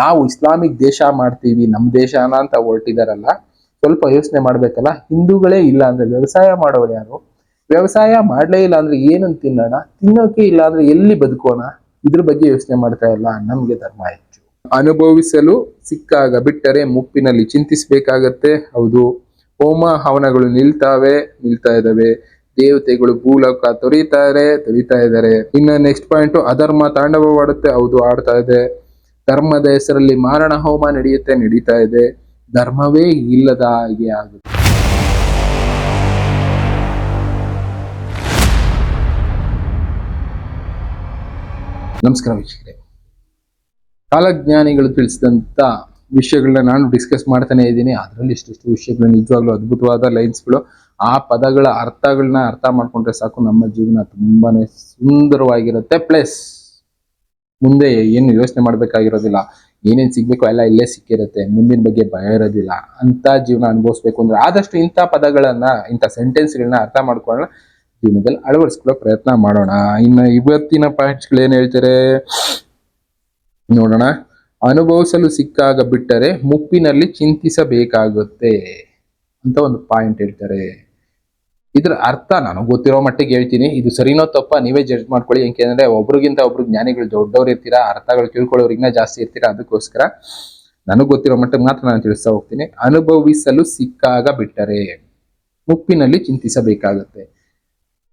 ನಾವು ಇಸ್ಲಾಮಿಕ್ ದೇಶ ಮಾಡ್ತೀವಿ ನಮ್ಮ ದೇಶನ ಅಂತ ಹೊರಟಿದಾರಲ್ಲ, ಸ್ವಲ್ಪ ಯೋಚನೆ ಮಾಡ್ಬೇಕಲ್ಲ? ಹಿಂದೂಗಳೇ ಇಲ್ಲ ಅಂದ್ರೆ ವ್ಯವಸಾಯ ಮಾಡೋರು ಯಾರು? ವ್ಯವಸಾಯ ಮಾಡ್ಲೇ ಇಲ್ಲ ಅಂದ್ರೆ ಏನಂತ ತಿನ್ನೋಣ? ತಿನ್ನೋಕೆ ಇಲ್ಲ ಅಂದ್ರೆ ಎಲ್ಲಿ ಬದುಕೋಣ? ಇದ್ರ ಬಗ್ಗೆ ಯೋಚನೆ ಮಾಡ್ತಾ ಇಲ್ಲ, ನಮ್ಗೆ ಧರ್ಮ ಹೆಚ್ಚು. ಅನುಭವಿಸಲು ಸಿಕ್ಕಾಗ ಬಿಟ್ಟರೆ ಮುಪ್ಪಿನಲ್ಲಿ ಚಿಂತಿಸಬೇಕಾಗತ್ತೆ, ಹೌದು. ಹೋಮ ಹವನಗಳು ನಿಲ್ತಾವೆ, ನಿಲ್ತಾ ಇದಾವೆ ದೇವತೆಗಳು ಭೂಲೋಕ ತೊರೀತಾರೆ ತೊರೀತಾ ಇದ್ದಾರೆ ಇನ್ನು ನೆಕ್ಸ್ಟ್ ಪಾಯಿಂಟ್ ಅಧರ್ಮ ತಾಂಡವವಾಡುತ್ತೆ, ಹೌದು, ಆಡ್ತಾ ಇದೆ. ಧರ್ಮದ ಹೆಸರಲ್ಲಿ ಮಾರಣ ಹೋಮ ನಡೆಯುತ್ತೆ, ನಡೀತಾ ಇದೆ. ಧರ್ಮವೇ ಇಲ್ಲದ ಹಾಗೆ ಆಗುತ್ತೆ. ನಮಸ್ಕಾರ ವೀಕ್ಷಕರೇ. ಕಾಲಜ್ಞಾನಿಗಳು ತಿಳಿಸಿದಂತ ವಿಷಯಗಳನ್ನ ನಾನು ಡಿಸ್ಕಸ್ ಮಾಡ್ತಾನೆ ಇದ್ದೀನಿ. ಅದರಲ್ಲಿ ಇಷ್ಟಿಷ್ಟು ವಿಷಯಗಳು ನಿಜವಾಗ್ಲೂ ಅದ್ಭುತವಾದ ಲೈನ್ಸ್ಗಳು ಆ ಪದಗಳ ಅರ್ಥಗಳನ್ನ ಅರ್ಥ ಮಾಡ್ಕೊಂಡ್ರೆ ಸಾಕು. ನಮ್ಮ ಜೀವನ ತುಂಬಾನೇ ಸುಂದರವಾಗಿರುತ್ತೆ. ಪ್ಲಸ್ ಮುಂದೆ ಏನು ಯೋಚನೆ ಮಾಡ್ಬೇಕಾಗಿರೋದಿಲ್ಲ. ಏನೇನು ಸಿಗ್ಬೇಕು ಎಲ್ಲ ಇಲ್ಲೇ ಸಿಕ್ಕಿರುತ್ತೆ. ಮುಂದಿನ ಬಗ್ಗೆ ಭಯ ಇರೋದಿಲ್ಲ. ಅಂತ ಜೀವನ ಅನುಭವಿಸ್ಬೇಕು ಅಂದ್ರೆ ಆದಷ್ಟು ಇಂಥ ಪದಗಳನ್ನ, ಇಂಥ ಸೆಂಟೆನ್ಸ್ಗಳನ್ನ ಅರ್ಥ ಮಾಡ್ಕೊಳ್ಳೋಣ. ಜೀವನದಲ್ಲಿ ಅಳವಡಿಸ್ಕೊಳ್ಳೋ ಪ್ರಯತ್ನ ಮಾಡೋಣ. ಇನ್ನು ಇವತ್ತಿನ ಪಾಯಿಂಟ್ಸ್ಗಳು ಏನ್ ಹೇಳ್ತಾರೆ? ನೋಡೋಣ. ಅನುಭವಿಸಲು ಸಿಕ್ಕಾಗ ಬಿಟ್ಟರೆ ಮುಪ್ಪಿನಲ್ಲಿ ಚಿಂತಿಸಬೇಕಾಗುತ್ತೆ ಅಂತ ಒಂದು ಪಾಯಿಂಟ್ ಹೇಳ್ತಾರೆ. ಇದ್ರ ಅರ್ಥ ನಾನು ಗೊತ್ತಿರೋ ಮಟ್ಟಿಗೆ ಹೇಳ್ತೀನಿ. ಇದು ಸರಿನೋ ತಪ್ಪ ನೀವೇ ಜಡ್ಜ್ ಮಾಡ್ಕೊಳ್ಳಿ. ಯಾಕೆಂದ್ರೆ ಒಬ್ರಿಗಿಂತ ಒಬ್ರು ಜ್ಞಾನಿಗಳು ದೊಡ್ಡವ್ರು ಇರ್ತೀರಾ, ಅರ್ಥಗಳು ತಿಳ್ಕೊಳ್ಳೋರಿಗಿನ್ನ ಜಾಸ್ತಿ ಇರ್ತೀರಾ ಅದಕ್ಕೋಸ್ಕರ ನನಗೆ ಗೊತ್ತಿರೋ ಮಟ್ಟಿಗೆ ಮಾತ್ರ ನಾನು ತಿಳಿಸ್ತಾ ಹೋಗ್ತೀನಿ. ಅನುಭವಿಸಲು ಸಿಕ್ಕಾಗ ಬಿಟ್ಟರೆ ಮುಪ್ಪಿನಲ್ಲಿ ಚಿಂತಿಸಬೇಕಾಗತ್ತೆ.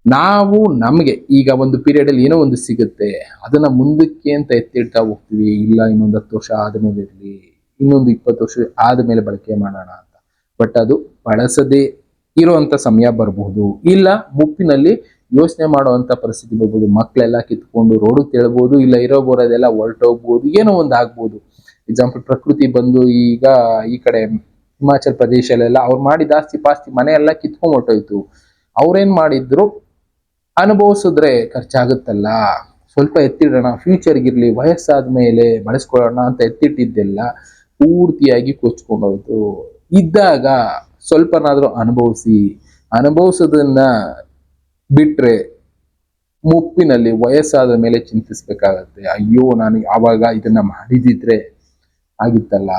ನಾವು ನಮಗೆ ಈಗ ಒಂದು ಪೀರಿಯಡ್ ಅಲ್ಲಿ ಏನೋ ಒಂದು ಸಿಗುತ್ತೆ. ಅದನ್ನ ಮುಂದಕ್ಕೆ ಅಂತ ಎತ್ತಿಡ್ತಾ ಹೋಗ್ತೀವಿ. ಇಲ್ಲ, ಇನ್ನೊಂದು ಹತ್ತು ವರ್ಷ ಆದಮೇಲೆ ಇರಲಿ ಇನ್ನೊಂದು ಇಪ್ಪತ್ತು ವರ್ಷ ಆದಮೇಲೆ ಬಳಕೆ ಮಾಡೋಣ ಅಂತ. ಬಟ್ ಅದು ಬಳಸದೇ ಇರುವಂತ ಸಮಯ ಬರಬಹುದು. ಇಲ್ಲ ಮುಪ್ಪಿನಲ್ಲಿ ಯೋಚನೆ ಮಾಡುವಂತ ಪರಿಸ್ಥಿತಿ ಬರ್ಬೋದು ಮಕ್ಕಳೆಲ್ಲ ಕಿತ್ಕೊಂಡು ರೋಡು ತೇಳ್ಬೋದು, ಇಲ್ಲ ಇರೋ ಬರೋದೆಲ್ಲ ಹೊರಟೋಗ್ಬೋದು, ಏನೋ ಒಂದು ಆಗ್ಬೋದು. ಎಕ್ಸಾಂಪಲ್ ಪ್ರಕೃತಿ ಬಂದು ಈಗ ಈ ಕಡೆ ಹಿಮಾಚಲ್ ಪ್ರದೇಶಲ್ಲೆಲ್ಲ ಅವ್ರು ಮಾಡಿದ ಆಸ್ತಿ ಪಾಸ್ತಿ ಮನೆ ಎಲ್ಲ ಕಿತ್ಕೊಂಡ್ ಹೊರಟೋಯ್ತು. ಅವ್ರೇನ್ ಮಾಡಿದ್ರು? ಅನುಭವಿಸಿದ್ರೆ ಖರ್ಚಾಗುತ್ತಲ್ಲ. ಸ್ವಲ್ಪ ಎತ್ತಿಡೋಣ ಫ್ಯೂಚರ್ಗಿರ್ಲಿ ವಯಸ್ಸಾದ ಮೇಲೆ ಬಳಸ್ಕೊಳ್ಳೋಣ ಅಂತ ಎತ್ತಿಟ್ಟಿದ್ದೆಲ್ಲ ಪೂರ್ತಿಯಾಗಿ ಕೊಚ್ಕೊಂಡೋಯ್ತು. ಇದ್ದಾಗ ಸ್ವಲ್ಪನಾದ್ರೂ ಅನುಭವಿಸಿ, ಅನುಭವಿಸೋದನ್ನ ಬಿಟ್ಟರೆ ಮುಪ್ಪಿನಲ್ಲಿ ವಯಸ್ಸಾದ ಮೇಲೆ ಚಿಂತಿಸ್ಬೇಕಾಗತ್ತೆ. ಅಯ್ಯೋ, ನಾನು ಆವಾಗ ಇದನ್ನ ಮಾಡಿದಿದ್ರೆ ಆಗಿತ್ತಲ್ಲ.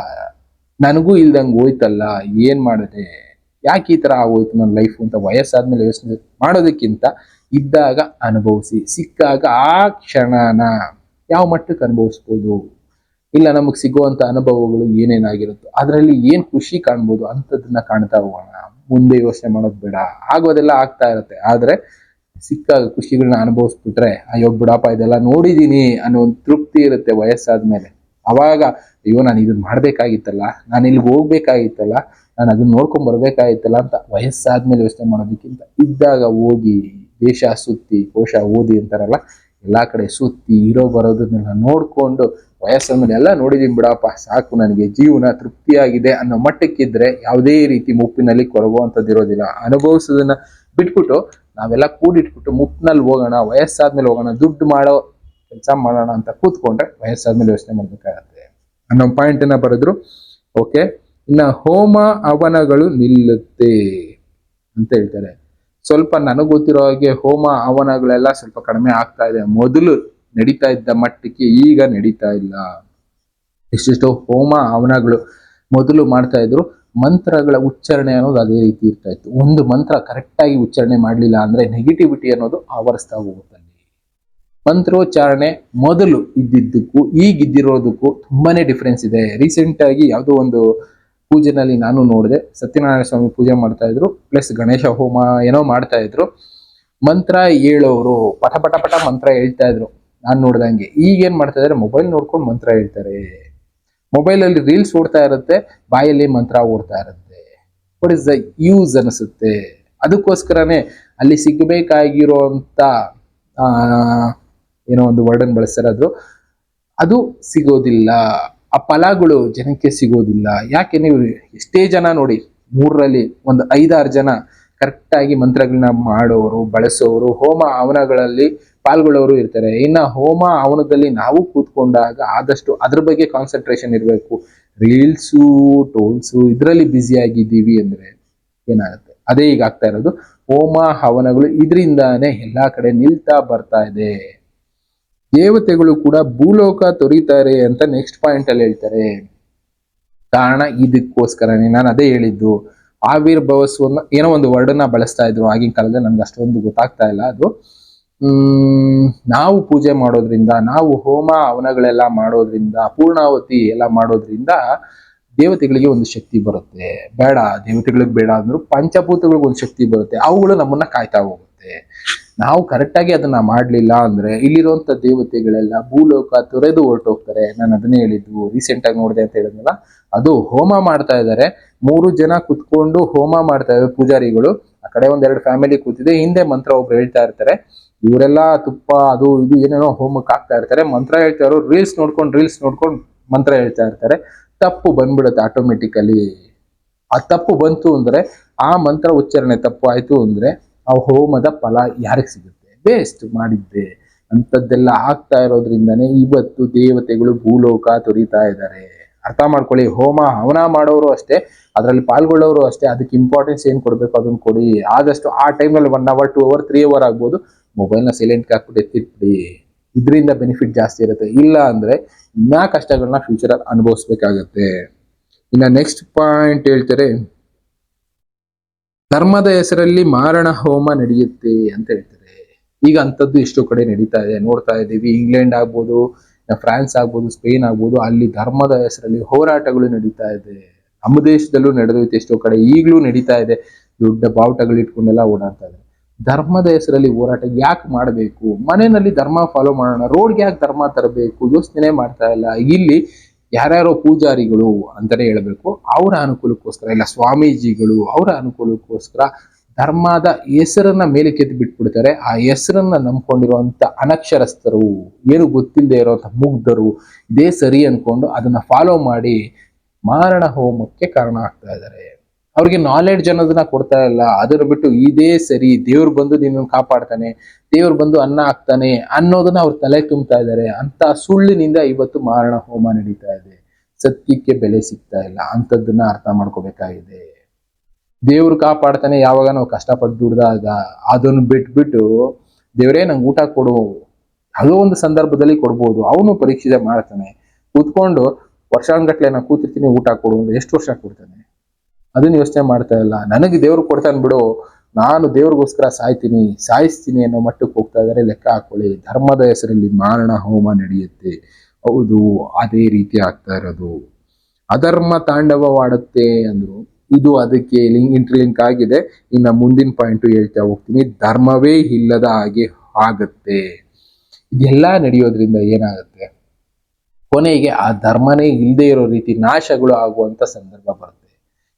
ನನಗೂ ಇಲ್ದಂಗೆ ಹೋಯ್ತಲ್ಲ. ಏನ್ ಮಾಡಿದೆ? ಯಾಕೆ ಈ ತರ ಆಗೋಯ್ತು ನನ್ನ ಲೈಫ್ ಅಂತ ವಯಸ್ಸಾದ್ಮೇಲೆ ಯೋಚನೆ ಮಾಡೋದಕ್ಕಿಂತ ಇದ್ದಾಗ ಅನುಭವಿಸಿ, ಸಿಕ್ಕಾಗ ಆ ಕ್ಷಣನ ಯಾವ ಮಟ್ಟಕ್ಕೆ ಅನುಭವಿಸ್ಬೋದು? ಇಲ್ಲ, ನಮಗೆ ಸಿಗುವಂತ ಅನುಭವಗಳು ಏನೇನಾಗಿರುತ್ತೋ ಅದರಲ್ಲಿ ಏನ್ ಖುಷಿ ಕಾಣ್ಬೋದು ಅಂಥದ್ದನ್ನ ಕಾಣ್ತಾ ಹೋಗೋಣ. ಮುಂದೆ ಯೋಚನೆ ಮಾಡೋದು ಬೇಡ. ಆಗೋದೆಲ್ಲ ಆಗ್ತಾ ಇರುತ್ತೆ. ಆದ್ರೆ ಸಿಕ್ಕ ಖುಷಿಗಳನ್ನ ಅನುಭವಿಸ್ಬಿಟ್ರೆ, ಅಯ್ಯೋ ಬಿಡಪ್ಪ, ಇದೆಲ್ಲ ನೋಡಿದೀನಿ ಅನ್ನೋ ಒಂದು ತೃಪ್ತಿ ಇರುತ್ತೆ ವಯಸ್ಸಾದ್ಮೇಲೆ. ಅವಾಗ, ಅಯ್ಯೋ, ನಾನು ಇದನ್ನ ಮಾಡ್ಬೇಕಾಗಿತ್ತಲ್ಲ, ನಾನು ಇಲ್ಲಿಗೆ ಹೋಗ್ಬೇಕಾಗಿತ್ತಲ್ಲ, ನಾನು ಅದನ್ನ ನೋಡ್ಕೊಂಡ್ ಬರ್ಬೇಕಾಗಿತ್ತಲ್ಲ ಅಂತ ವಯಸ್ಸಾದ್ಮೇಲೆ ಯೋಚನೆ ಮಾಡೋದಕ್ಕಿಂತ ಇದ್ದಾಗ ಹೋಗಿ, ದೇಶ ಸುತ್ತಿ, ಕೋಶ ಓದಿ ಅಂತಾರಲ್ಲ, ಎಲ್ಲಾ ಕಡೆ ಸುತ್ತಿ, ಇರೋ ಬರೋದನ್ನೆಲ್ಲ ನೋಡ್ಕೊಂಡು ವಯಸ್ಸಾದ್ಮೇಲೆ ಎಲ್ಲ ನೋಡಿದೀನಿ ಬಿಡಪ್ಪ, ಸಾಕು ನನಗೆ, ಜೀವನ ತೃಪ್ತಿಯಾಗಿದೆ ಅನ್ನೋ ಮಟ್ಟಕ್ಕಿದ್ರೆ ಯಾವುದೇ ರೀತಿ ಮುಪ್ಪಿನಲ್ಲಿ ಕೊರಗುವಂಥದ್ದು ಇರೋದಿಲ್ಲ. ಅನುಭವಿಸೋದನ್ನ ಬಿಟ್ಬಿಟ್ಟು ನಾವೆಲ್ಲ ಕೂಡಿಟ್ಬಿಟ್ಟು ಮುಪ್ಪಿನಲ್ಲಿ ಹೋಗೋಣ, ವಯಸ್ಸಾದ್ಮೇಲೆ ಹೋಗೋಣ, ದುಡ್ಡು ಮಾಡೋ ಕೆಲಸ ಮಾಡೋಣ ಅಂತ ಕೂತ್ಕೊಂಡ್ರೆ ವಯಸ್ಸಾದ್ಮೇಲೆ ಯೋಚನೆ ಮಾಡಬೇಕಾಗತ್ತೆ. ಅನ್ನೋ ಪಾಯಿಂಟ್ ಅನ್ನ ಬರೆದ್ರು. ಓಕೆ ಇನ್ನ ಹೋಮ ಅವನಗಳು ನಿಲ್ಲುತ್ತೆ ಅಂತ ಹೇಳ್ತಾರೆ. ಸ್ವಲ್ಪ ನನಗೆ ಗೊತ್ತಿರೋ ಹಾಗೆ ಹೋಮ ಅವನಗಳೆಲ್ಲ ಸ್ವಲ್ಪ ಕಡಿಮೆ ಆಗ್ತಾ ಇದೆ. ಮೊದಲು ನಡೀತಾ ಇದ್ದ ಮಟ್ಟಕ್ಕೆ ಈಗ ನಡೀತಾ ಇಲ್ಲ. ಎಷ್ಟೆಷ್ಟೋ ಹೋಮ ಹವನಗಳು ಮೊದಲು ಮಾಡ್ತಾ ಇದ್ರು. ಮಂತ್ರಗಳ ಉಚ್ಚಾರಣೆ ಅನ್ನೋದು ಅದೇ ರೀತಿ ಇರ್ತಾ ಇತ್ತು. ಒಂದು ಮಂತ್ರ ಕರೆಕ್ಟಾಗಿ ಉಚ್ಚಾರಣೆ ಮಾಡಲಿಲ್ಲ ಅಂದ್ರೆ ನೆಗೆಟಿವಿಟಿ ಅನ್ನೋದು ಆವರಿಸ್ತಾ ಹೋಗುತ್ತೆ ಅಲ್ಲಿ. ಮಂತ್ರೋಚ್ಚಾರಣೆ ಮೊದಲು ಇದ್ದಿದ್ದಕ್ಕೂ ಈಗ ಇದ್ದಿರೋದಕ್ಕೂ ತುಂಬಾನೇ ಡಿಫ್ರೆನ್ಸ್ ಇದೆ. ರೀಸೆಂಟ್ ಆಗಿ ಯಾವುದೋ ಒಂದು ಪೂಜೆನಲ್ಲಿ ನಾನು ನೋಡಿದೆ. ಸತ್ಯನಾರಾಯಣ ಸ್ವಾಮಿ ಪೂಜೆ ಮಾಡ್ತಾ ಇದ್ರು. ಪ್ಲಸ್ ಗಣೇಶ ಹೋಮ ಏನೋ ಮಾಡ್ತಾ ಇದ್ರು. ಮಂತ್ರ ಹೇಳೋರು ಪಟ ಪಟ ಪಟ ಮಂತ್ರ ಹೇಳ್ತಾ ಇದ್ರು. ನಾನು ನೋಡ್ದಂಗೆ. ಈಗ ಏನ್ ಮಾಡ್ತಾ ಇದಾರೆ? ಮೊಬೈಲ್ ನೋಡ್ಕೊಂಡು ಮಂತ್ರ ಹೇಳ್ತಾರೆ. ಮೊಬೈಲ್ ಅಲ್ಲಿ ರೀಲ್ಸ್ ಓಡ್ತಾ ಇರುತ್ತೆ, ಬಾಯಲ್ಲಿ ಮಂತ್ರ ಓಡ್ತಾ ಇರುತ್ತೆ. ವಾಟ್ ಇಸ್ ದ ಯೂಸ್ ಅನಿಸುತ್ತೆ? ಅದಕ್ಕೋಸ್ಕರನೇ ಅಲ್ಲಿ ಸಿಗಬೇಕಾಗಿರೋಂಥ ಏನೋ ಒಂದು ವರ್ಡನ್ ಬಳಸ್ತಾರೆ ಅದು. ಅದು ಸಿಗೋದಿಲ್ಲ. ಆ ಫಲಗಳು ಜನಕ್ಕೆ ಸಿಗೋದಿಲ್ಲ. ಯಾಕೆ ನೀವು ಎಷ್ಟೇ ಜನ ನೋಡಿ, ಮೂರರಲ್ಲಿ ಒಂದು ಐದಾರು ಜನ ಕರೆಕ್ಟಾಗಿ ಮಂತ್ರಗಳನ್ನ ಮಾಡೋರು, ಬಳಸೋರು, ಹೋಮ ಹವನಗಳಲ್ಲಿ ಪಾಲ್ಗೊಳ್ಳೋರು ಇರ್ತಾರೆ. ಇನ್ನ ಹೋಮ ಹವನದಲ್ಲಿ ನಾವು ಕೂತ್ಕೊಂಡಾಗ ಆದಷ್ಟು ಅದ್ರ ಬಗ್ಗೆ ಕಾನ್ಸಂಟ್ರೇಷನ್ ಇರಬೇಕು. ರೀಲ್ಸು ಟೋಲ್ಸು ಇದರಲ್ಲಿ ಬ್ಯುಸಿ ಆಗಿದ್ದೀವಿ ಅಂದ್ರೆ ಏನಾಗುತ್ತೆ? ಅದೇ ಈಗ ಆಗ್ತಾ ಇರೋದು. ಹೋಮ ಹವನಗಳು ಇದರಿಂದಾನೇ ಎಲ್ಲ ಕಡೆ ನಿಲ್ತಾ ಬರ್ತಾ ಇದೆ. ದೇವತೆಗಳು ಕೂಡ ಭೂಲೋಕ ತೊರೀತಾರೆ ಅಂತ ನೆಕ್ಸ್ಟ್ ಪಾಯಿಂಟ್ ಅಲ್ಲಿ ಹೇಳ್ತಾರೆ. ಕಾರಣ ಇದಕ್ಕೋಸ್ಕರನೇ ನಾನು ಅದೇ ಹೇಳಿದ್ದು. ಆವಿರ್ಭವಸ್ವನ್ನ ಏನೋ ಒಂದು ವರ್ಡನ್ನ ಬಳಸ್ತಾ ಇದ್ರು ಆಗಿನ ಕಾಲದಲ್ಲಿ ನಮ್ಗೆ ಅಷ್ಟೊಂದು ಗೊತ್ತಾಗ್ತಾ ಇಲ್ಲ ಅದು. ನಾವು ಪೂಜೆ ಮಾಡೋದ್ರಿಂದ, ನಾವು ಹೋಮ ಹವನಗಳೆಲ್ಲ ಮಾಡೋದ್ರಿಂದ, ಪೂರ್ಣಾವತಿ ಎಲ್ಲ ಮಾಡೋದ್ರಿಂದ ದೇವತೆಗಳಿಗೆ ಒಂದು ಶಕ್ತಿ ಬರುತ್ತೆ. ಬೇಡ, ದೇವತೆಗಳಿಗೆ ಬೇಡ ಅಂದ್ರು ಪಂಚಭೂತಗಳಿಗೆ ಒಂದು ಶಕ್ತಿ ಬರುತ್ತೆ. ಅವುಗಳು ನಮ್ಮನ್ನ ಕಾಯ್ತಾ ಹೋಗುತ್ತೆ. ನಾವು ಕರೆಕ್ಟಾಗಿ ಅದನ್ನ ಮಾಡ್ಲಿಲ್ಲ ಅಂದ್ರೆ ಇಲ್ಲಿರುವಂತ ದೇವತೆಗಳೆಲ್ಲ ಭೂಲೋಕ ತೊರೆದು ಹೊರಟೋಗ್ತಾರೆ. ನಾನು ಅದನ್ನೇ ಹೇಳಿದ್ವು ರೀಸೆಂಟ್ ಆಗಿ ನೋಡಿದೆ ಅಂತ ಹೇಳಿದ್ನಲ್ಲ? ಅದು ಹೋಮ ಮಾಡ್ತಾ ಇದ್ದಾರೆ ಮೂರು ಜನ ಕುತ್ಕೊಂಡು ಹೋಮ ಮಾಡ್ತಾ ಇದ್ದಾರೆ ಪೂಜಾರಿಗಳು. ಆ ಕಡೆ ಒಂದೆರಡು ಫ್ಯಾಮಿಲಿ ಕೂತಿದೆ. ಹಿಂದೆ ಮಂತ್ರ ಒಬ್ರು ಹೇಳ್ತಾ ಇರ್ತಾರೆ. ಇವರೆಲ್ಲ ತುಪ್ಪ, ಅದು ಇದು ಏನೇನೋ ಹೋಮಕ್ಕೆ ಹಾಕ್ತಾ ಇರ್ತಾರೆ. ಮಂತ್ರ ಹೇಳ್ತಾ ಇರೋ ರೀಲ್ಸ್ ನೋಡ್ಕೊಂಡು ರೀಲ್ಸ್ ನೋಡ್ಕೊಂಡು ಮಂತ್ರ ಹೇಳ್ತಾ ಇರ್ತಾರೆ. ತಪ್ಪು ಬಂದ್ಬಿಡುತ್ತೆ ಆಟೋಮೆಟಿಕಲಿ ಆ ತಪ್ಪು ಬಂತು ಅಂದ್ರೆ, ಆ ಮಂತ್ರ ಉಚ್ಚಾರಣೆ ತಪ್ಪು ಆಯ್ತು ಅಂದ್ರೆ, ಆ ಹೋಮದ ಫಲ ಯಾರಿಗೆ ಸಿಗುತ್ತೆ? ವೇಸ್ಟ್ ಮಾಡಿದ್ದೆ. ಅಂಥದ್ದೆಲ್ಲ ಆಗ್ತಾ ಇರೋದ್ರಿಂದನೇ ಇವತ್ತು ದೇವತೆಗಳು ಭೂಲೋಕ ತೊರಿತಾ ಇದ್ದಾರೆ. ಅರ್ಥ ಮಾಡ್ಕೊಳ್ಳಿ. ಹೋಮ, ಹವನ ಮಾಡೋರು ಅಷ್ಟೇ, ಅದರಲ್ಲಿ ಪಾಲ್ಗೊಳ್ಳೋರು ಅಷ್ಟೇ, ಅದಕ್ಕೆ ಇಂಪಾರ್ಟೆನ್ಸ್ ಏನು ಕೊಡಬೇಕು ಅದನ್ನ ಕೊಡಿ. ಆದಷ್ಟು ಆ ಟೈಮಲ್ಲಿ one hour two hour three hour ಆಗ್ಬೋದು. ಮೊಬೈಲ್ನ ಸೈಲೆಂಟ್ಗೆ ಹಾಕ್ಬಿಟ್ಟು ಎತ್ತಿಟ್ಬಿಡಿ. ಇದರಿಂದ ಬೆನಿಫಿಟ್ ಜಾಸ್ತಿ ಇರುತ್ತೆ. ಇಲ್ಲ ಅಂದ್ರೆ ಇನ್ನೂ ಕಷ್ಟಗಳನ್ನ ಫ್ಯೂಚರಲ್ಲಿ ಅನುಭವಿಸ್ಬೇಕಾಗತ್ತೆ. ಇನ್ನು ನೆಕ್ಸ್ಟ್ ಪಾಯಿಂಟ್ ಹೇಳ್ತಾರೆ ಧರ್ಮದ ಹೆಸರಲ್ಲಿ ಮಾರಣ ಹೋಮ ನಡೆಯುತ್ತೆ ಅಂತ ಹೇಳ್ತಾರೆ ಈಗ ಅಂಥದ್ದು ಎಷ್ಟೋ ಕಡೆ ನಡೀತಾ ಇದೆ. ನೋಡ್ತಾ ಇದ್ದೀವಿ. ಇಂಗ್ಲೆಂಡ್ ಆಗ್ಬೋದು ಫ್ರಾನ್ಸ್ ಆಗ್ಬೋದು, ಸ್ಪೇನ್ ಆಗ್ಬೋದು, ಅಲ್ಲಿ ಧರ್ಮದ ಹೆಸರಲ್ಲಿ ಹೋರಾಟಗಳು ನಡೀತಾ ಇದೆ. ನಮ್ಮ ದೇಶದಲ್ಲೂ ನಡೆದೋಯ್ತು ಎಷ್ಟೋ ಕಡೆ ಈಗಲೂ ನಡೀತಾ ಇದೆ. ದೊಡ್ಡ ಬಾವುಟಗಳು ಇಟ್ಕೊಂಡೆಲ್ಲ ಓಡಾಡ್ತಾ ಇದೆ ಧರ್ಮದ ಹೆಸರಲ್ಲಿ ಹೋರಾಟ ಯಾಕೆ ಮಾಡಬೇಕು? ಮನೆಯಲ್ಲಿ ಧರ್ಮ ಫಾಲೋ ಮಾಡೋಣ ರೋಡ್ಗೆ ಯಾಕೆ ಧರ್ಮ ತರಬೇಕು? ಯೋಚನೆ ಮಾಡ್ತಾ ಇಲ್ಲ. ಇಲ್ಲಿ ಯಾರ್ಯಾರೋ ಪೂಜಾರಿಗಳು ಅಂತಾನೆ ಹೇಳ್ಬೇಕು. ಅವರ ಅನುಕೂಲಕ್ಕೋಸ್ಕರ, ಇಲ್ಲ ಸ್ವಾಮೀಜಿಗಳು ಅವರ ಅನುಕೂಲಕ್ಕೋಸ್ಕರ ಧರ್ಮದ ಹೆಸರನ್ನ ಮೇಲೆ ಕೆತ್ತಿ ಬಿಟ್ಬಿಡ್ತಾರೆ. ಆ ಹೆಸರನ್ನ ನಂಬ್ಕೊಂಡಿರುವಂತ ಅನಕ್ಷರಸ್ಥರು, ಏನು ಗೊತ್ತಿಲ್ಲದೆ ಇರುವಂತ ಮುಗ್ಧರು, ಇದೇ ಸರಿ ಅನ್ಕೊಂಡು ಅದನ್ನ ಫಾಲೋ ಮಾಡಿ ಮಾರಣ ಹೋಮಕ್ಕೆ ಕಾರಣ ಆಗ್ತಾ ಇದ್ದಾರೆ. ಅವ್ರಿಗೆ ನಾಲೆಡ್ಜ್ ಅನ್ನೋದನ್ನ ಕೊಡ್ತಾ ಇಲ್ಲ. ಅದನ್ನ ಬಿಟ್ಟು ಇದೇ ಸರಿ ದೇವ್ರು ಬಂದು ನಿನ್ನನ್ನು ಕಾಪಾಡ್ತಾನೆ, ದೇವ್ರು ಬಂದು ಅನ್ನ ಹಾಕ್ತಾನೆ ಅನ್ನೋದನ್ನ ಅವ್ರ ತಲೆ ತುಂಬ್ತಾ ಇದ್ದಾರೆ. ಅಂತ ಸುಳ್ಳಿನಿಂದ ಇವತ್ತು ಮಾರಣ ಹೋಮ ನಡೀತಾ ಇದೆ. ಸತ್ಯಕ್ಕೆ ಬೆಲೆ ಸಿಗ್ತಾ ಇಲ್ಲ. ಅಂಥದ್ದನ್ನ ಅರ್ಥ ಮಾಡ್ಕೋಬೇಕಾಗಿದೆ. ದೇವ್ರು ಕಾಪಾಡ್ತಾನೆ, ಯಾವಾಗ ನಾವು ಕಷ್ಟಪಟ್ಟು ದುಡ್ದಾಗ ಅದನ್ನು ಬಿಟ್ಬಿಟ್ಟು ದೇವರೇ ನಂಗೆ ಊಟ ಕೊಡು. ಯಾವುದೋ ಒಂದು ಸಂದರ್ಭದಲ್ಲಿ ಕೊಡ್ಬೋದು. ಅವನು ಪರೀಕ್ಷೆ ಮಾಡ್ತಾನೆ. ಕೂತ್ಕೊಂಡು ವರ್ಷಾನ್ಗಟ್ಲೆ ನಾನು ಕೂತಿರ್ತೀನಿ, ಊಟ ಕೊಡು ಅಂದ್ರೆ ಎಷ್ಟು ವರ್ಷ ಕೊಡ್ತಾನೆ? ಅದನ್ನ ಯೋಚನೆ ಮಾಡ್ತಾ ಇಲ್ಲ. ನನಗೆ ದೇವ್ರು ಕೊಡ್ತಾನೆ ಬಿಡು. ನಾನು ದೇವ್ರಿಗೋಸ್ಕರ ಸಾಯ್ತೀನಿ, ಸಾಯಿಸ್ತೀನಿ ಅನ್ನೋ ಮಟ್ಟಕ್ಕೆ ಹೋಗ್ತಾ ಇದ್ದಾರೆ. ಲೆಕ್ಕ ಹಾಕೊಳ್ಳಿ. ಧರ್ಮದ ಹೆಸರಲ್ಲಿ ಮಾರಣ ಹೋಮ ನಡೆಯುತ್ತೆ. ಹೌದು, ಅದೇ ರೀತಿ ಆಗ್ತಾ ಇರೋದು. ಅಧರ್ಮ ತಾಂಡವವಾಡುತ್ತೆ ಅಂದ್ರು. ಇದು ಅದಕ್ಕೆ ಲಿಂಕ್ ಇಂಟ್ರಿಲಿಂಕ್ ಆಗಿದೆ. ಇನ್ನು ಮುಂದಿನ ಪಾಯಿಂಟ್ ಹೇಳ್ತಾ ಹೋಗ್ತೀನಿ. ಧರ್ಮವೇ ಇಲ್ಲದ ಹಾಗೆ ಆಗುತ್ತೆ. ಇದೆಲ್ಲ ನಡೆಯೋದ್ರಿಂದ ಏನಾಗುತ್ತೆ? ಕೊನೆಗೆ ಆ ಧರ್ಮನೇ ಇಲ್ಲದೆ ಇರೋ ರೀತಿ ನಾಶಗಳು ಆಗುವಂತ ಸಂದರ್ಭ ಬರುತ್ತೆ.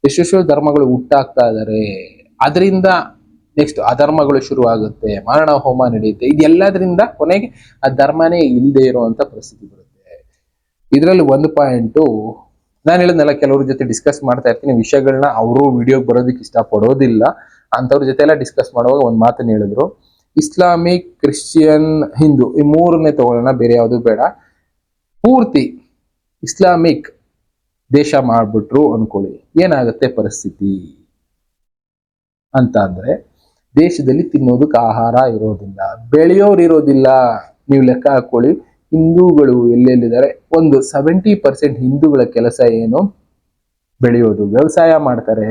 ಎಷ್ಟೆಷ್ಟೋ ಧರ್ಮಗಳು ಹುಟ್ಟಾಗ್ತಾ ಇದ್ದಾರೆ ಅದರಿಂದ ನೆಕ್ಸ್ಟ್ ಅಧರ್ಮಗಳು ಶುರು ಆಗುತ್ತೆ ಮರಣ ಹೋಮ ನಡೆಯುತ್ತೆ. ಇದೆಲ್ಲದರಿಂದ ಕೊನೆಗೆ ಆ ಧರ್ಮನೇ ಇಲ್ಲದೆ ಇರುವಂತ ಪರಿಸ್ಥಿತಿ ಬರುತ್ತೆ. ಇದರಲ್ಲಿ ಒಂದು ಪಾಯಿಂಟು ನಾನು ಹೇಳಿದ್ನಲ್ಲ ಕೆಲವ್ರ ಜೊತೆ ಡಿಸ್ಕಸ್ ಮಾಡ್ತಾ ಇರ್ತೀನಿ. ವಿಷಯಗಳನ್ನ ಅವರು ವಿಡಿಯೋಗೆ ಬರೋದಕ್ಕೆ ಇಷ್ಟಪಡೋದಿಲ್ಲ. ಅಂಥವ್ರ ಜೊತೆ ಎಲ್ಲ ಡಿಸ್ಕಸ್ ಮಾಡುವಾಗ ಒಂದು ಮಾತನ್ನು ಹೇಳಿದ್ರು. ಇಸ್ಲಾಮಿಕ್, ಕ್ರಿಶ್ಚಿಯನ್, ಹಿಂದೂ ಈ ಮೂರನ್ನೇ ತಗೊಳ್ಳೋಣ, ಬೇರೆ ಯಾವುದು ಬೇಡ. ಪೂರ್ತಿ ಇಸ್ಲಾಮಿಕ್ ದೇಶ ಮಾಡ್ಬಿಟ್ರು ಅನ್ಕೊಳ್ಳಿ. ಏನಾಗುತ್ತೆ ಪರಿಸ್ಥಿತಿ? ಅಂತ ಅಂದ್ರೆ ದೇಶದಲ್ಲಿ ತಿನ್ನೋದಕ್ಕೆ ಆಹಾರ ಇರೋದಿಲ್ಲ. ಬೆಳೆಯೋರು ಇರೋದಿಲ್ಲ. ನೀವು ಲೆಕ್ಕ ಹಾಕೊಳ್ಳಿ ಹಿಂದೂಗಳು ಎಲ್ಲೆಲ್ಲಿದ್ದಾರೆ? ಒಂದು ಸೆವೆಂಟಿ ಪರ್ಸೆಂಟ್ ಹಿಂದೂಗಳ ಕೆಲಸ ಏನು? ಬೆಳೆಯೋದು, ವ್ಯವಸಾಯ ಮಾಡ್ತಾರೆ.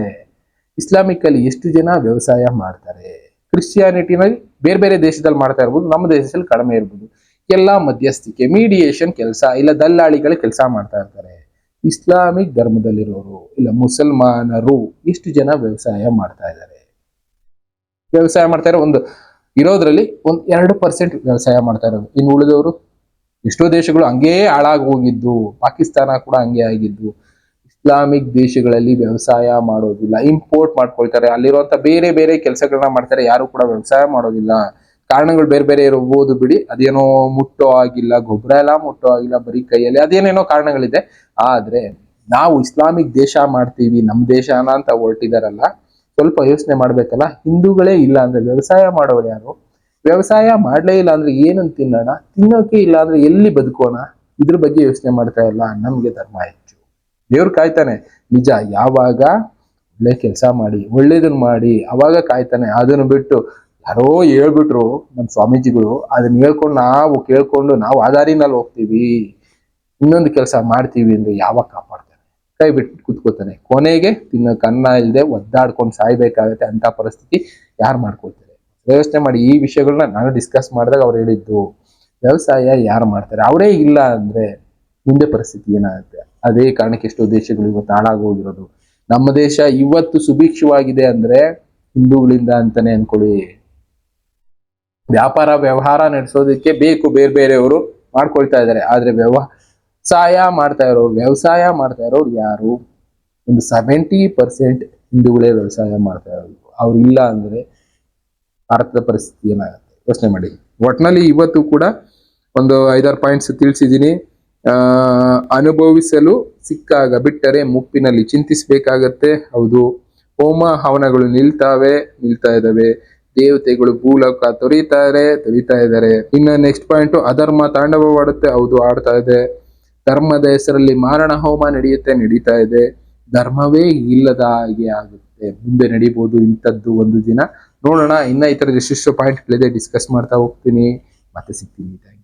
ಇಸ್ಲಾಮಿಕ್ ಅಲ್ಲಿ ಎಷ್ಟು ಜನ ವ್ಯವಸಾಯ ಮಾಡ್ತಾರೆ? ಕ್ರಿಶ್ಚಿಯಾನಿಟಿನಲ್ಲಿ ಬೇರೆ ಬೇರೆ ದೇಶದಲ್ಲಿ ಮಾಡ್ತಾ ಇರ್ಬೋದು, ನಮ್ಮ ದೇಶದಲ್ಲಿ ಕಡಿಮೆ ಇರ್ಬೋದು. ಎಲ್ಲ ಮಧ್ಯಸ್ಥಿಕೆ ಮೀಡಿಯೇಷನ್ ಕೆಲಸ, ಇಲ್ಲ ದಲ್ಲಾಳಿಗಳ ಕೆಲಸ ಮಾಡ್ತಾ ಇರ್ತಾರೆ. ಇಸ್ಲಾಮಿಕ್ ಧರ್ಮದಲ್ಲಿರೋರು, ಇಲ್ಲ ಮುಸಲ್ಮಾನರು ಎಷ್ಟು ಜನ ವ್ಯವಸಾಯ ಮಾಡ್ತಾ ಇದ್ದಾರೆ? ವ್ಯವಸಾಯ ಮಾಡ್ತಾರೆ ಒಂದು ಇರೋದ್ರಲ್ಲಿ ಒಂದು ಎರಡು ಪರ್ಸೆಂಟ್ ವ್ಯವಸಾಯ ಮಾಡ್ತಾ ಇರೋದು. ಇನ್ನು ಉಳಿದವರು? ಎಷ್ಟೋ ದೇಶಗಳು ಹಂಗೇ ಹಾಳಾಗಿ ಹೋಗಿದ್ದು, ಪಾಕಿಸ್ತಾನ ಕೂಡ ಹಂಗೆ ಆಗಿದ್ದು. ಇಸ್ಲಾಮಿಕ್ ದೇಶಗಳಲ್ಲಿ ವ್ಯವಸಾಯ ಮಾಡೋದಿಲ್ಲ ಇಂಪೋರ್ಟ್ ಮಾಡ್ಕೊಳ್ತಾರೆ. ಅಲ್ಲಿರುವಂತ ಬೇರೆ ಬೇರೆ ಕೆಲಸಗಳನ್ನ ಮಾಡ್ತಾರೆ, ಯಾರು ಕೂಡ ವ್ಯವಸಾಯ ಮಾಡೋದಿಲ್ಲ. ಕಾರಣಗಳು ಬೇರೆ ಬೇರೆ ಇರಬಹುದು ಬಿಡಿ. ಅದೇನೋ ಮುಟ್ಟೋ ಆಗಿಲ್ಲ, ಗೊಬ್ಬರ ಎಲ್ಲ ಮುಟ್ಟೋ ಆಗಿಲ್ಲ ಬರೀ ಕೈಯಲ್ಲಿ. ಅದೇನೇನೋ ಕಾರಣಗಳಿದೆ. ಆದ್ರೆ ನಾವು ಇಸ್ಲಾಮಿಕ್ ದೇಶ ಮಾಡ್ತೀವಿ ನಮ್ಮ ದೇಶನ ಅಂತ ಹೊರಟಿದಾರಲ್ಲ, ಸ್ವಲ್ಪ ಯೋಚನೆ ಮಾಡ್ಬೇಕಲ್ಲ. ಹಿಂದೂಗಳೇ ಇಲ್ಲ ಅಂದ್ರೆ ವ್ಯವಸಾಯ ಮಾಡೋರು ಯಾರು? ವ್ಯವಸಾಯ ಮಾಡ್ಲೇ ಇಲ್ಲ ಅಂದ್ರೆ ಏನಂತ ತಿನ್ನೋಣ? ತಿನ್ನೋಕೆ ಇಲ್ಲ ಅಂದ್ರೆ ಎಲ್ಲಿ ಬದುಕೋಣ? ಇದ್ರ ಬಗ್ಗೆ ಯೋಚನೆ ಮಾಡ್ತಾ ಇಲ್ಲ. ನಮ್ಗೆ ಧರ್ಮ ಹೆಚ್ಚು. ದೇವ್ರು ಕಾಯ್ತಾನೆ, ನಿಜ, ಯಾವಾಗ ಒಳ್ಳೆ ಕೆಲಸ ಮಾಡಿ, ಒಳ್ಳೇದನ್ ಮಾಡಿ, ಅವಾಗ ಕಾಯ್ತಾನೆ. ಅದನ್ನು ಬಿಟ್ಟು ಯಾರೋ ಹೇಳ್ಬಿಟ್ರು ನಮ್ಮ ಸ್ವಾಮೀಜಿಗಳು ಅದನ್ನ ಹೇಳ್ಕೊಂಡು ನಾವು ಕೇಳ್ಕೊಂಡು ನಾವು ಆಧಾರಿನಲ್ಲಿ ಹೋಗ್ತೀವಿ. ಇನ್ನೊಂದು ಕೆಲಸ ಮಾಡ್ತೀವಿ ಅಂದ್ರೆ ಯಾವಾಗ ಕಾಪಾಡ್ತಾನೆ? ಕೈ ಬಿಟ್ಟು ಕುತ್ಕೋತಾನೆ. ಕೊನೆಗೆ ತಿನ್ನೋಕೆ ಅನ್ನ ಇಲ್ಲದೆ ಒದ್ದಾಡ್ಕೊಂಡು ಸಾಯ್ಬೇಕಾಗತ್ತೆ ಅಂತ ಪರಿಸ್ಥಿತಿ ಯಾರು ಮಾಡ್ಕೊಳ್ತಾರೆ ಯೋಚನೆ ಮಾಡಿ ಈ ವಿಷಯಗಳನ್ನ ನಾನು ಡಿಸ್ಕಸ್ ಮಾಡಿದಾಗ ಅವ್ರು ಹೇಳಿದ್ದು, ವ್ಯವಸಾಯ ಯಾರು ಮಾಡ್ತಾರೆ? ಅವರೇ ಇಲ್ಲ ಅಂದ್ರೆ ಮುಂದೆ ಪರಿಸ್ಥಿತಿ ಏನಾಗುತ್ತೆ? ಅದೇ ಕಾರಣಕ್ಕೆ ಎಷ್ಟೋ ದೇಶಗಳು ಇವತ್ತು ಹಾಳಾಗೋಗಿರೋದು. ನಮ್ಮ ದೇಶ ಇವತ್ತು ಸುಭಿಕ್ಷವಾಗಿದೆ ಅಂದ್ರೆ ಹಿಂದೂಗಳಿಂದ ಅಂತಾನೆ ಅನ್ಕೊಳ್ಳಿ. ವ್ಯಾಪಾರ, ವ್ಯವಹಾರ ನಡೆಸೋದಕ್ಕೆ ಬೇಕು ಬೇರೆ ಬೇರೆಯವರು ಮಾಡ್ಕೊಳ್ತಾ ಇದ್ದಾರೆ. ಆದ್ರೆ ವ್ಯವಸಾಯ ಮಾಡ್ತಾ ಇರೋರು, ವ್ಯವಸಾಯ ಮಾಡ್ತಾ ಇರೋರು ಯಾರು? ಒಂದು ಸೆವೆಂಟಿ ಪರ್ಸೆಂಟ್ ಹಿಂದೂಗಳೇ ವ್ಯವಸಾಯ ಮಾಡ್ತಾ ಇರೋದು. ಅವ್ರು ಇಲ್ಲ ಅಂದ್ರೆ ಭಾರತದ ಪರಿಸ್ಥಿತಿ ಏನಾಗುತ್ತೆ? ಯೋಚನೆ ಮಾಡಿ. ಒಟ್ನಲ್ಲಿ ಇವತ್ತು ಕೂಡ ಒಂದು ಐದಾರು ಪಾಯಿಂಟ್ಸ್ ತಿಳಿಸಿದ್ದೀನಿ. ಅನುಭವಿಸಲು ಸಿಕ್ಕಾಗ ಬಿಟ್ಟರೆ ಮುಪ್ಪಿನಲ್ಲಿ ಚಿಂತಿಸಬೇಕಾಗತ್ತೆ. ಹೌದು. ಹೋಮ ಹವನಗಳು ನಿಲ್ತಾವೆ, ನಿಲ್ತಾ ಇದ್ದಾವೆ. ದೇವತೆಗಳು ಭೂಲೋಕ ತೊರೀತಾರೆ ತೊರೀತಾ ಇದ್ದಾರೆ ಇನ್ನು ನೆಕ್ಸ್ಟ್ ಪಾಯಿಂಟ್ ಅಧರ್ಮ ತಾಂಡವವಾಡುತ್ತೆ. ಹೌದು, ಆಡ್ತಾ ಇದೆ. ಧರ್ಮದ ಹೆಸರಲ್ಲಿ ಮಾರಣ ಹೋಮ ನಡೆಯುತ್ತೆ, ನಡೀತಾ ಇದೆ. ಧರ್ಮವೇ ಇಲ್ಲದ ಹಾಗೆ ಆಗುತ್ತೆ. ಮುಂದೆ ನಡಿಬಹುದು ಇಂಥದ್ದು ಒಂದು ದಿನ. ನೋಡೋಣ. ಇನ್ನ ಈ ತರದ ಎಷ್ಟೆಷ್ಟು ಪಾಯಿಂಟ್ಗಳಿದೆ ಡಿಸ್ಕಸ್ ಮಾಡ್ತಾ ಹೋಗ್ತೀನಿ. ಮತ್ತೆ ಸಿಗ್ತೀನಿ.